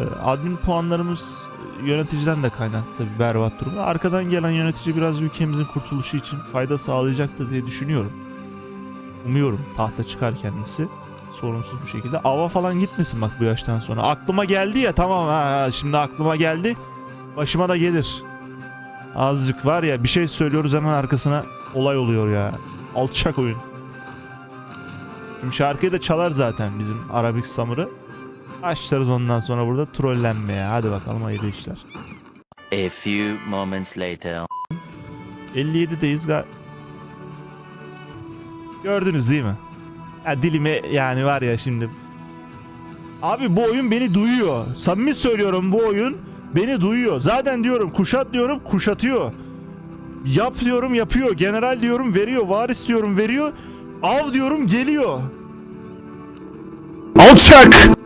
Ee, Admin puanlarımız e, yöneticiden de kaynaklı bir berbat durumda. Arkadan gelen yönetici biraz ülkemizin kurtuluşu için fayda sağlayacaktır diye düşünüyorum. Umuyorum tahta çıkar kendisi. Sorunsuz bir şekilde. Ava falan gitmesin bak bu yaştan sonra. Aklıma geldi ya tamam ha, şimdi aklıma geldi. Başıma da gelir. Azıcık var ya bir şey söylüyoruz hemen arkasına olay oluyor ya. Alçak oyun. Şimdi şarkıyı da çalar zaten bizim Arabik Samur'ı. Başlarız ondan sonra burada trollenmeye. Hadi bakalım hayırlı işler. A few moments later. 57'deyiz gal... Gördünüz değil mi? Ya dilime yani var ya şimdi. Abi bu oyun beni duyuyor. Samimi söylüyorum bu oyun beni duyuyor. Zaten diyorum kuşat diyorum kuşatıyor. Yap diyorum yapıyor. General diyorum veriyor. Varis diyorum veriyor. Av diyorum geliyor. Alçak!